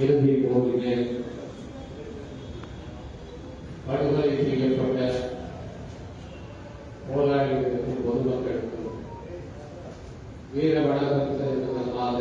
எழுதிய போதிலே படுகொலை செய்யப்பட்ட போராளிகளுக்கும் பொதுமக்களுக்கும் வீர வணக்கம் செலுத்துவதற்காக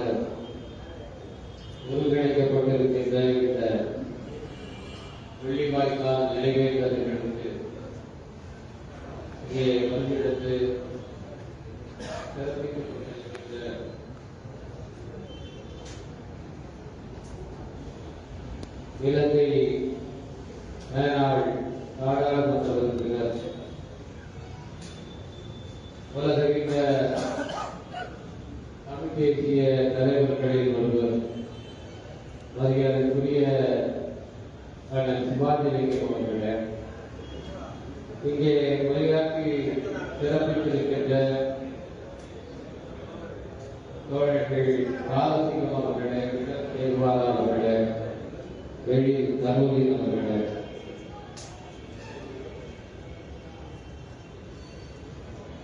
சிறப்பித்திருக்கின்ற தோழர்கள் ராமசிங்கம் அவர்களே தேர்வாளா அவர்களே வெளி கருவி அவர்களே.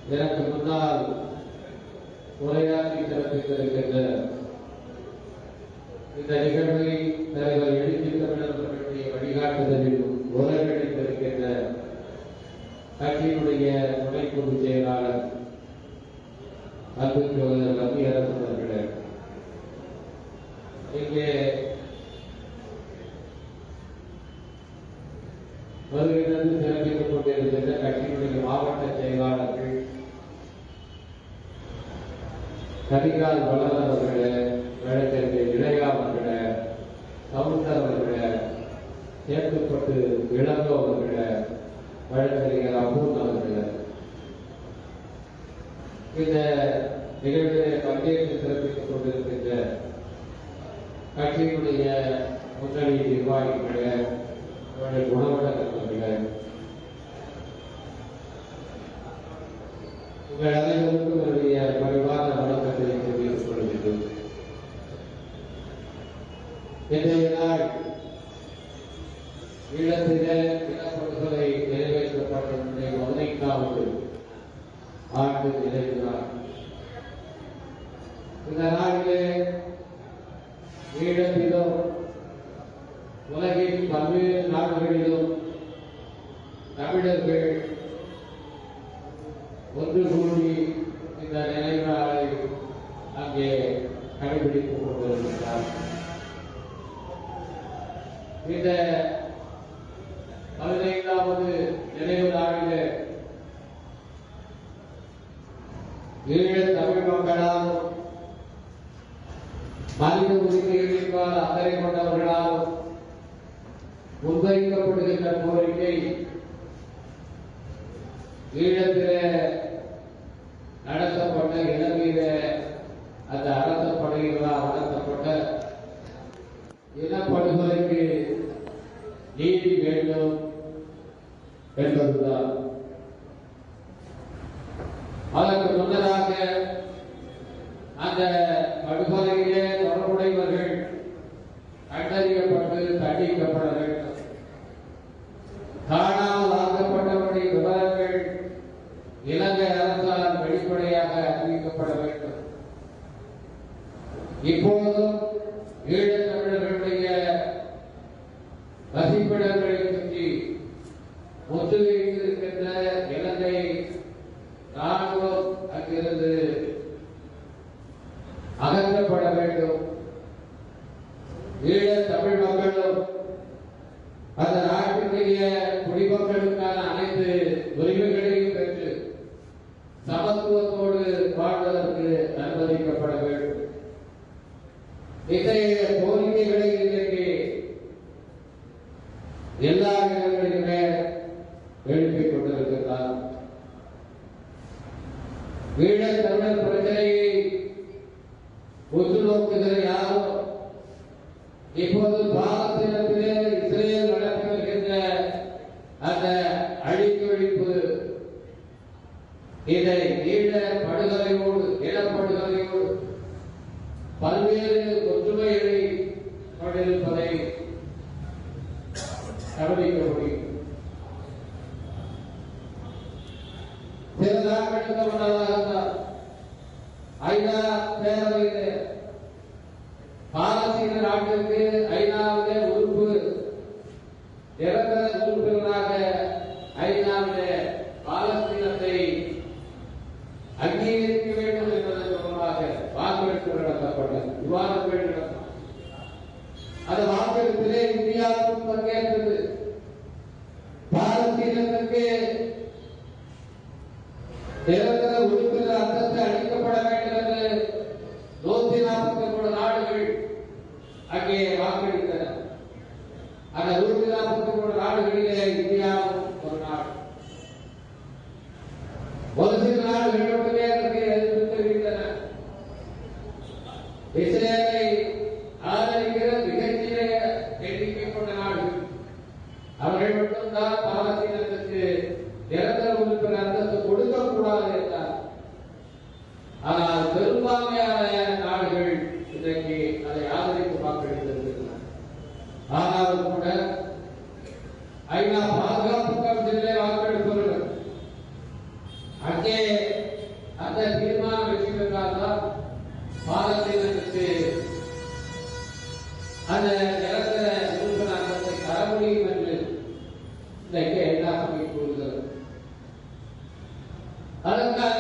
எனக்கு முன்னால் உரையாற்றி சிறப்பித்திருக்கின்ற இந்த நிகழ்வை சேத்துப்பட்டு இளங்கோ அவர்களே வழக்கறிஞர் அபூர்ண இந்த நிகழ்விலே பங்கேற்று சிறப்பித்துக் கொண்டிருக்கின்ற கட்சியினுடைய முன்னணி நிர்வாகிகளே அவருடைய உங்கள் அனைவருக்கும் என்னுடைய பணிவான வணக்கத்தை தெரிவித்துக் கொள்கிறேன். இன்றைய நாள் ஈழத்திலே இனப்படுகொலை நிறைவேற்றப்பட்ட பதினைந்தாவது ஆண்டு நிறைவு நாள் இந்த நாளிலே ஈழத்திலும் உலகின் பல்வேறு நாடுகளிலும் தமிழர்கள் ஒன்று கூடி இந்த நினைவு நாளை அங்கே கடைபிடித்துக் கொண்டிருக்கிறார் இந்த பதினைந்தாவது நினைவு நாளிலே ஈழ தமிழ் மக்களாலும் மனித உரிமைகளின்பால் அக்கறை கொண்டவர்களாலும் முன்வைக்கப்படுகின்ற கோரிக்கை ஈழத்திலே இலங்கை அரசால் வெளிப்படையாக அறிவிக்கப்பட வேண்டும். இப்பொழுதும் இதை நீண்ட படுகொலையோடு இனப்படுகொலையோடு பல்வேறு அங்கே வாக்களித்தனர். அந்த உறுப்பினர் நாடுகளிலே இந்தியா అలంకార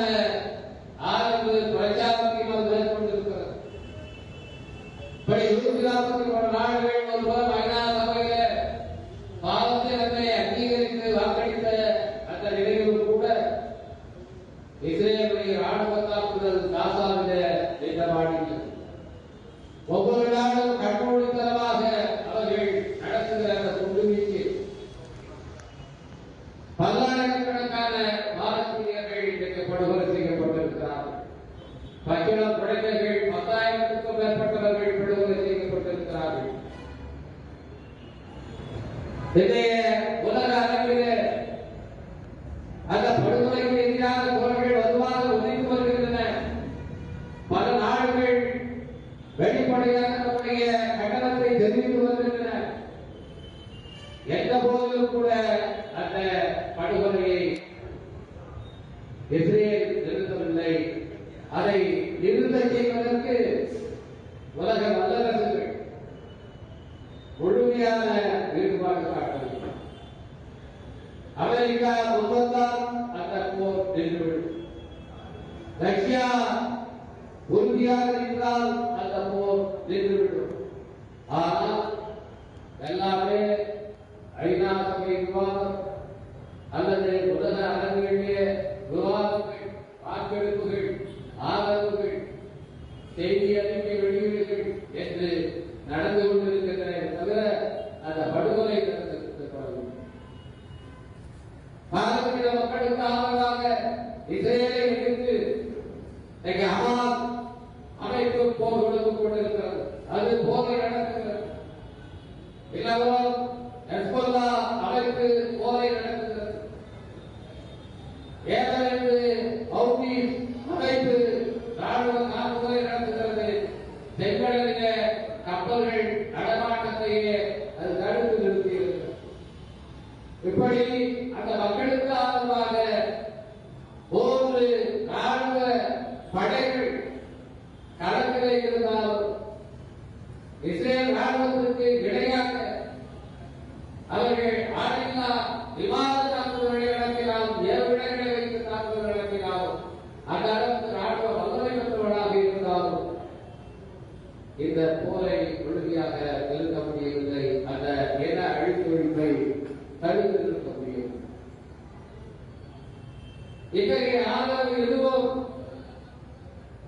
இத்தகைய ஆதரவு எதுவும்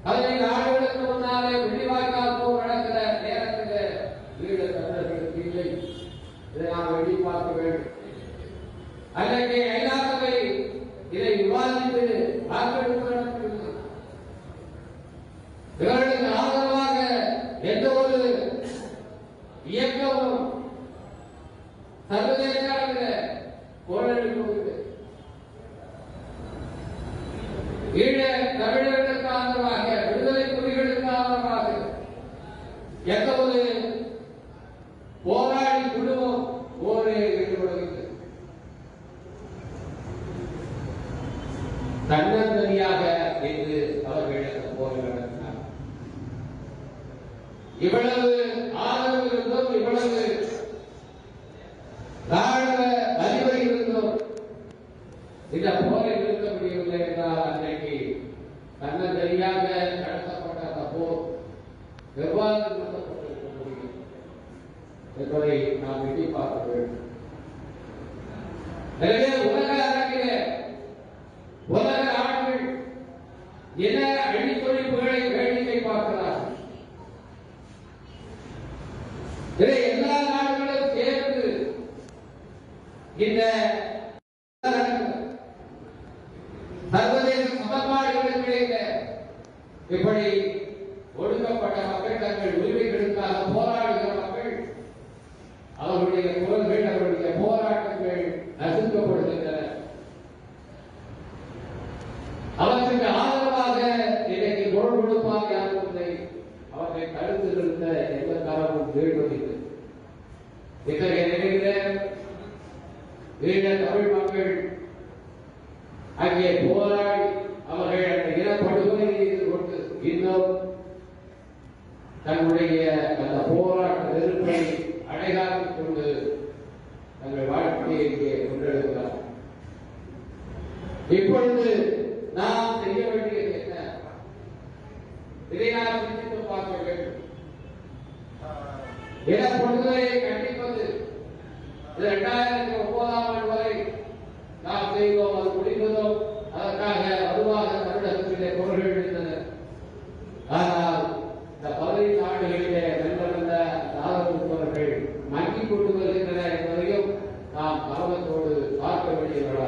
பதினைந்து ஆண்டுகளுக்கு முன்னாலே வெள்ளிவாய்க்கால் போர் நடக்கிற நேரத்தில் ஈடு தமிழர்களுக்கு இல்லை. இதை நாம் எண்ணி பார்க்க வேண்டும். அன்றைக்கு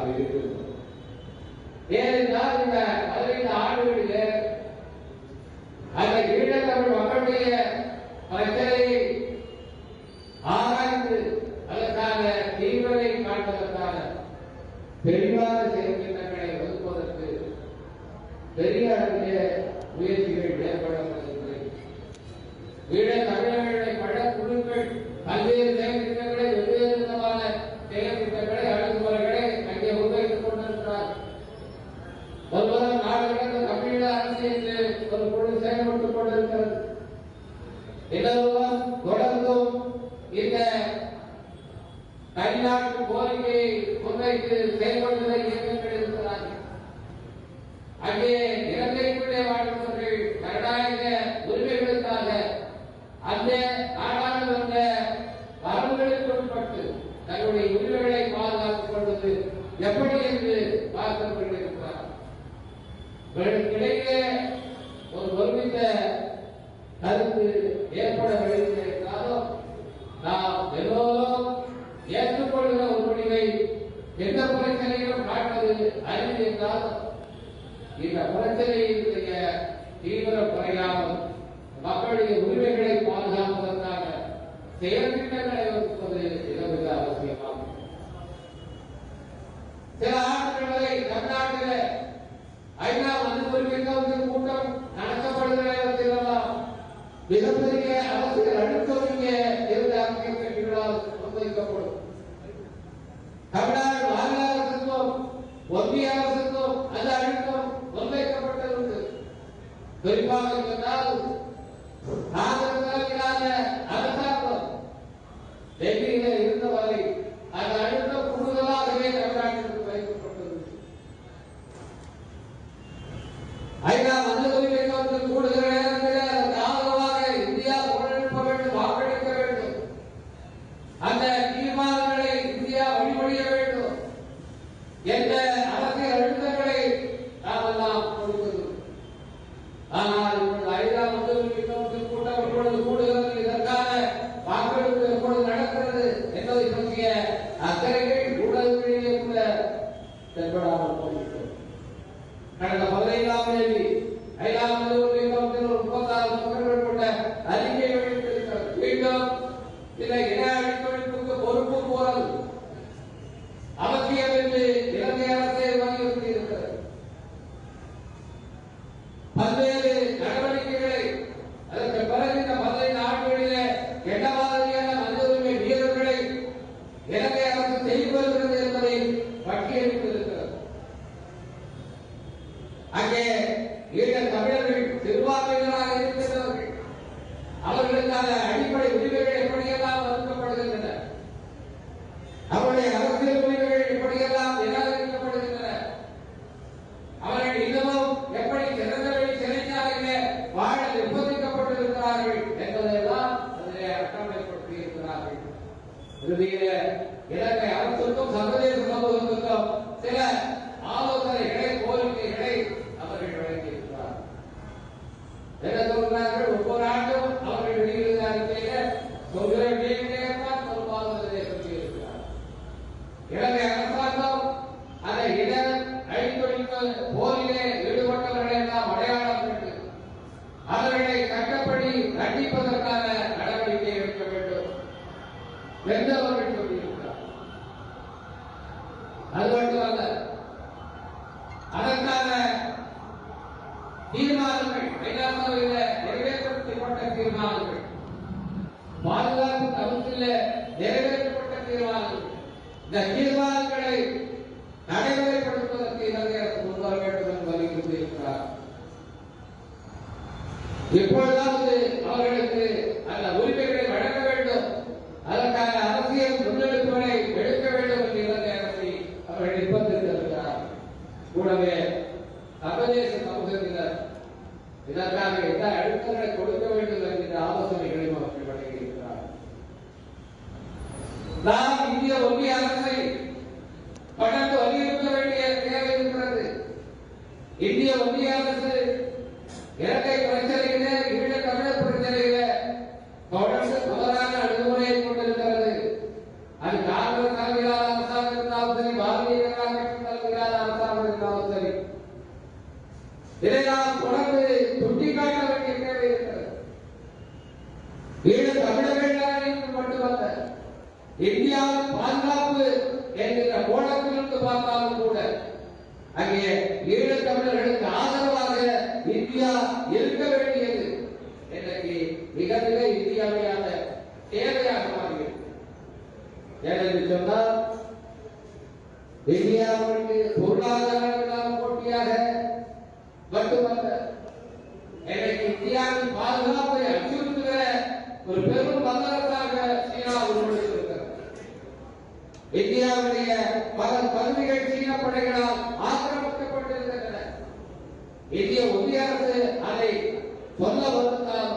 இருக்கிறது. ஏனென்றால் இந்த தன்னுடைய உரிமைகளை பாதுகாத்துக் கொள்வது எப்படி என்று பார்த்துக் கொண்டிருக்கிறார் இடையே ஒரு ஒருமித்த கருத்து ஏற்பட வேண்டியிருக்கிறாரோ நாம் எல்லோரும் ஏற்றுக்கொள்கிற ஒரு முடிவை எந்த பிரச்சனையிலும் காட்டுவது அறிந்து என்றாலும் இந்த பிரச்சனையினுடைய தீவிரம் குறையாமல் மக்களுடைய உரிமைகளை பாதுகாப்பது தேர்திட்டங்களை ஒதுக்குவது இலவச அவசியமாகும் சில ஆண்டுகளை தமிழ்நாட்டில ஐநா மது உரிமைக்கவுன்சில் கூட்டம் நடத்தப்படுகிறதெல்லாம் மிகப்பெரிய அரசியல் அழுத்தவங்க இருந்த அரசியல் அனுமதிக்கப்படும் தமிழ்நாடு மாநில அரசுக்கும் ஒன்றிய அரசுக்கும் அந்த அழுத்தம் முன்வைக்கப்பட்டது குறிப்பாக சொன்னால் காங்கிரஸ் அரசு Amen. இதற்காக எந்த அழுத்தங்களை கொடுக்க வேண்டும் என்கிற ஆலோசனைகளையும் அவர்கள் வழங்கியிருக்கிறார் நாம் இந்திய ஒன்றிய அரசை தொடர்ந்து வலியுறுத்த வேண்டிய தேவை இருக்கிறது. இந்திய ஒன்றிய அரசு இலங்கை பிரச்சனையிலே ஈழ தமிழர் பிரச்சனையிலே தொடர்ந்து தவறான அணுகுமுறையை கொண்டிருக்கிறது அது காங்கிரஸ் தலைமையிலான அரசாங்கம் இருந்தாலும் சரி பாரதிய ஜனதா கட்சி தலைமையிலான அரசாங்கம் இருந்தாலும் சரி இதை நாம் தொடர்ந்து சுட்டிக்காட்ட வேண்டிய தேவை இருக்கிறது ஈழ தமிழர்கள் மட்டுமல்ல இந்தியாவின் பாதுகாப்பு என்கிற கோணத்திலிருந்து பார்த்தாலும் கூட அங்கே ஈழத் தமிழர்களுக்கு ஆதரவாக இந்தியா இருக்க வேண்டியது இன்றைக்கு மிக மிக இந்தியாவையான தேவையாக மாறியது ஏனென்று சொன்னால் இந்தியாவிற்கு பொருளாதார போட்டியாக மட்டுமல்ல இன்றைக்கு இந்தியாவின் பாதுகாப்பை அச்சுறுத்துகிற ஒரு பெரும் பந்தரத்தாக சீனா உருவெடுத்திருக்கிறது. இந்தியாவுடைய பல பகுதிகள் சீன படைகளால் ஆக்கிரமிக்கப்பட்டிருக்கின்றன. இந்திய ஒன்றிய அரசு அதை சொல்ல மறுத்தால்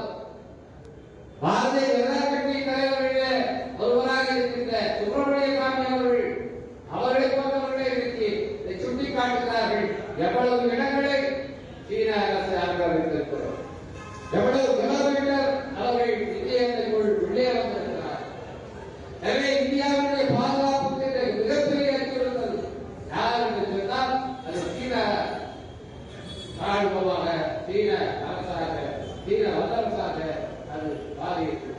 பாரதிய ஜனதா கட்சி தலைவர்கள் ஒருவராக இருக்கின்ற சுப்பிரமணிய சாமி அவர்கள் அவர்கள் போன்றவர்களை இன்றைக்கு இதை சுட்டிக்காட்டுகிறார்கள் எவ்வளவு இடங்களை சீன அரசு ஆக்கிரமித்திருக்கிறோம்? எவ்வளவு கிலோமீட்டர் அவர்கள் இந்தியர்களுக்குள் உள்ளே வந்திருக்கிறார் எனவே இந்தியாவுடைய பாதுகாப்புக்கு இது மிகப்பெரிய அச்சுறுத்தல். யார் என்று சொன்னால் அது சீன ராணுவமாக சீன அரசாக சீன வல்லரசாக அது மாறியிருக்கு.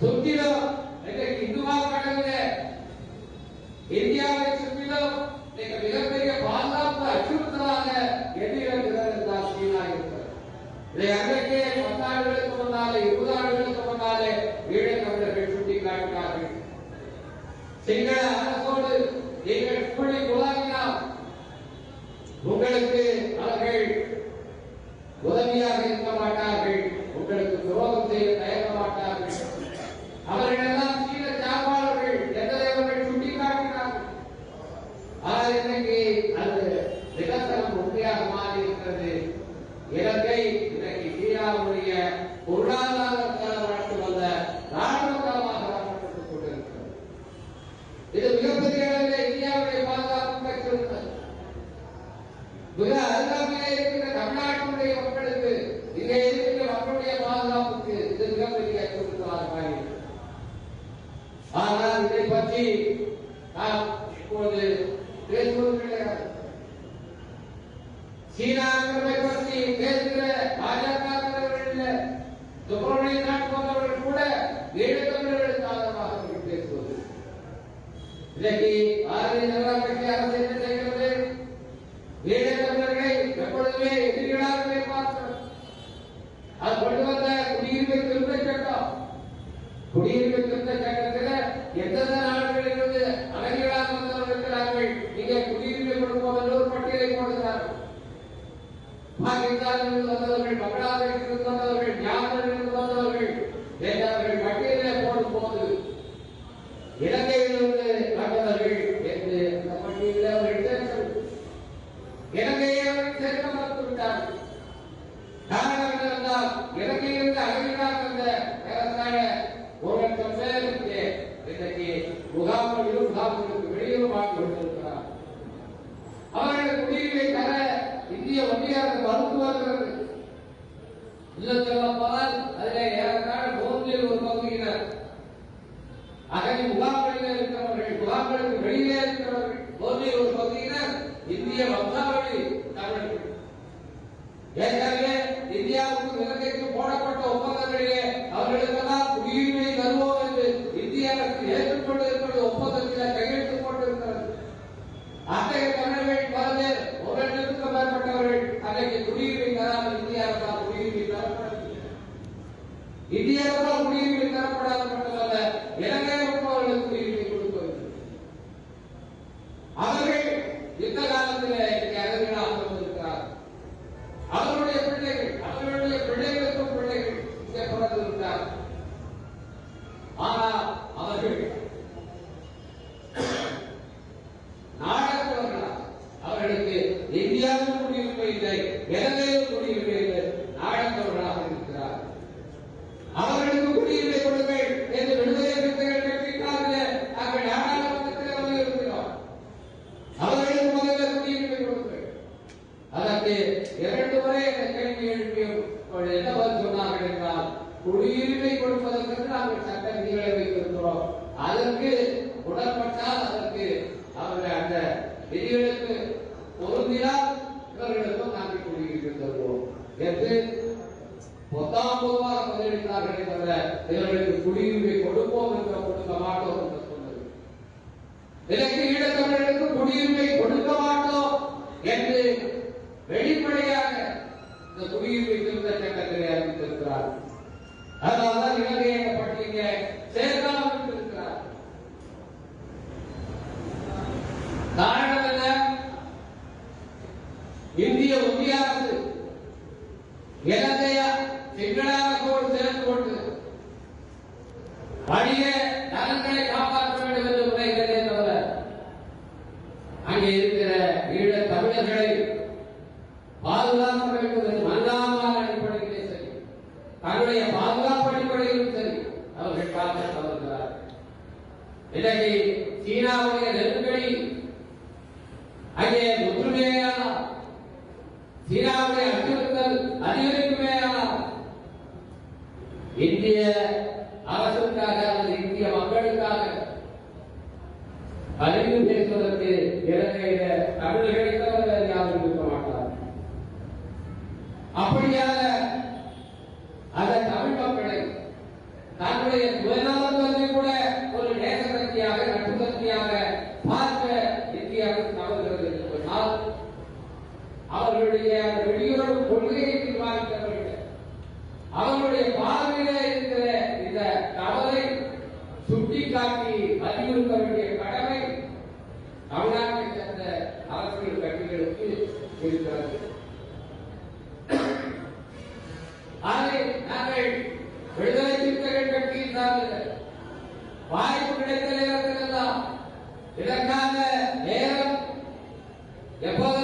சுற்றிலும் இன்றைக்கு இந்துமா கடவுள இந்தியாவை சுற்றிலும் இன்னைக்கு மிகப்பெரிய அச்சுறுத்தலாக எண்ணிருக்கிறது என்றால் இருக்கிறது இதை அன்றைக்கே பத்தாண்டுகளுக்கு முன்னாலே இருபது ஆண்டுகளுக்கு முன்னாலே ஈழத் தமிழர்கள் சுட்டிக்காட்டினார்கள் சிங்கள அரசோடு நீங்கள் உங்களுக்கு அவர்கள் உதவியாக இருக்க மாட்டார்கள் உங்களுக்கு துரோகம் செய்ய தயங்க மாட்டார்கள் அவர்களெல்லாம் எல்லாம் சீன சாப்பாளர்கள் என்பதை அவர்கள் சுட்டிக்காட்டினார்கள் ஆனால் இன்னைக்கு அது நிதர்சனம் உண்மையாக மாறி இருக்கிறது இலங்கை இன்றைக்கு சீனாவுடைய பொருளாதாரத்தால் தளம் வந்த ராணுவமாக வளர்க்கப்பட்டுக் கொண்டிருக்கிறது. இது மிகப்பெரிய அளவில் இந்தியாவுடைய பாதுகாப்பு பெற்றிருந்தது மிக அருகாமையிலே இருக்கிற தமிழ்நாட்டுடைய மக்களுக்கு இங்கே இருக்கிற மக்களுடைய பாதுகாப்புக்கு இது மிகப்பெரிய அச்சுறுத்தலாக மாறியது ஆனால் இதை பற்றி நாம் இன்றைக்கு பாரதிய ஜனதா கட்சி அரசு என்ன செய்கிறது? ஈழத்தமிழர்களை எப்பொழுதுமே எதிரிகளாகவே பார்க்கிறது அது கொண்டு வந்த குடியுரிமை திருத்த சட்டம். குடியுரிமை திருத்த சட்டத்தில் எந்தெந்த நாடுகளிலிருந்து அழகிகளாக வந்தவர்கள் இருக்கிறார்கள்? இங்கே குடியுரிமை கொடுப்போம் என்று ஒரு பட்டியலை போடுகிறார்கள். பாகிஸ்தானில் இருந்து வந்தவர்கள் பங்களாதேஷில் இருந்து வந்தவர்கள் மியான்மரிலிருந்து இந்தியாவில் குடியுரிமை தரப்படாத மட்டுமல்ல இலங்கை ಇವರಿಡಲು ನಾಟಿ ಕುಡಿಯಿರಿದ್ದವು ಎದ್ದು பொத்தாம்பதுவாக பதிலளித்தார்களே தவிர இவர்களுக்கு குடியுரிமை கொடுப்போம் என்ற கொடுக்க மாட்டோம் என்று சொன்னது. இதற்கு ஈழத்தமிழருக்கு குடியுரிமை கொடுக்க மாட்டோம் என்று வெளிப்படையாக இந்த குடியுரிமை திருத்த சட்டத்தை அறிவித்திருக்கிறார் அதனால்தான் இலங்கையை பற்றிய சேர்க்கலாம் ಎಂಟಡಿ ಚೀನಾವಳಿಯ ನೆಲುಗಡಿ ಹಾಗೆ ಮುದ್ರುಗೇಯ இதற்காக நேரம் எப்போது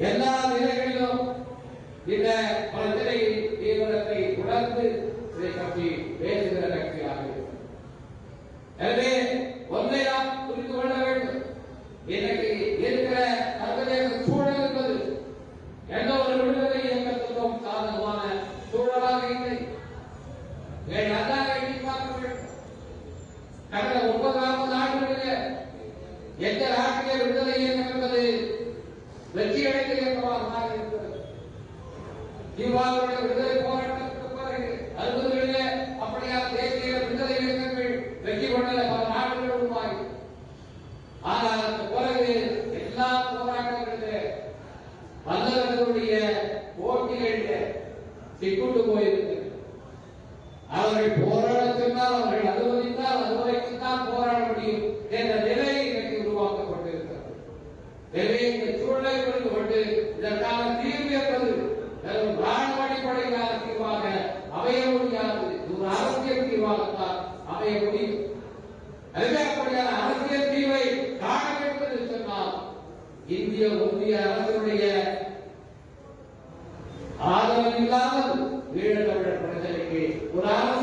எல்லா நிலைகளிலும் இந்த பிரச்சனை தீவிரத்தை உணர்ந்து இதை பற்றி பேசுகிற கட்சியாக எனவே ஏற்படுவது இதற்கான தீர்வு என்பது வெறும் ராணுவ அடிப்படையிலான தீர்வாக அமைய முடியாது. ஒரு அரசியல் தீர்வாகத்தான் அமைய முடியும். எனவே அப்படியான அரசியல் தீர்வை காண வேண்டும் என்று சொன்னால் இந்திய ஒன்றிய அரசினுடைய ஆதரவு இல்லாமல் ஈழத்தமிழர் பிரச்சனைக்கு ஒரு அரசு